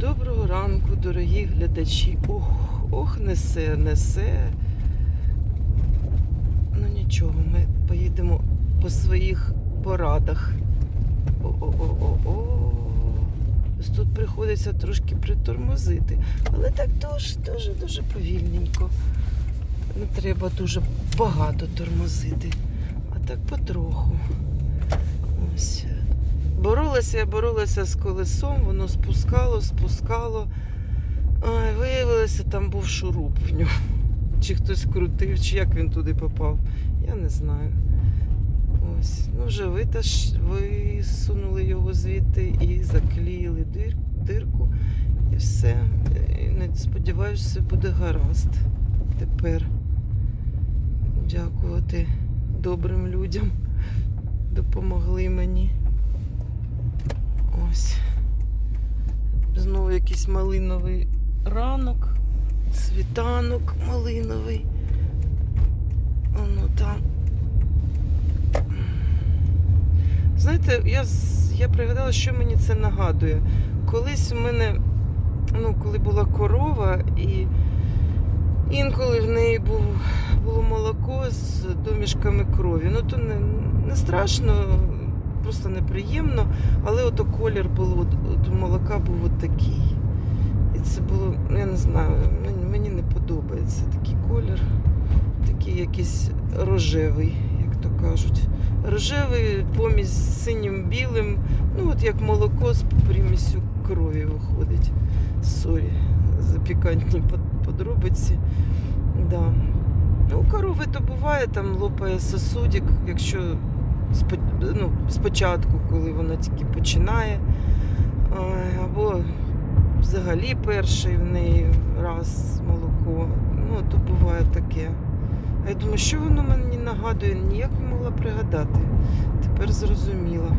Доброго ранку, дорогі глядачі. Ох, ох, несе, несе. Ну нічого, ми поїдемо по своїх порадах. О-о-о-о-о. Тут приходиться трошки притормозити. Але так дуже, дуже, дуже повільненько. Не треба дуже багато тормозити. А так потроху. Ось. Боролася я боролася з колесом, воно спускало, спускало. Ой, виявилося, там був шуруп в ньому. Чи хтось крутив, чи як він туди попав. Я не знаю. Ось. Ну, вже витаж, висунули його звідти і заклеїли дир, дирку. І все. І сподіваюся, все буде гаразд. Тепер дякувати добрим людям. Допомогли мені. Ось. Знову якийсь малиновий ранок, світанок малиновий. Воно там. Знаєте, я, я пригадала, що мені це нагадує. Колись у мене, ну, коли була корова, і інколи в неї був, було молоко з домішками крові. Ну, то не, не страшно, просто неприємно. Але ото колір було, от, молока був от такий. І це було, ну, я не знаю, мені, не подобається такий колір. Такий якийсь рожевий, як то кажуть. Рожевий помість з синім білим, ну от як молоко з примісю крові виходить. Сорі, за пікантні подробиці. Да. Ну, у корови то буває, там лопає сосудик, якщо ну, спочатку, коли вона тільки починає, або взагалі перший в неї раз молоко. Ну, то буває таке. А я думаю, що воно мені нагадує, ніяк не могла пригадати. Тепер зрозуміла.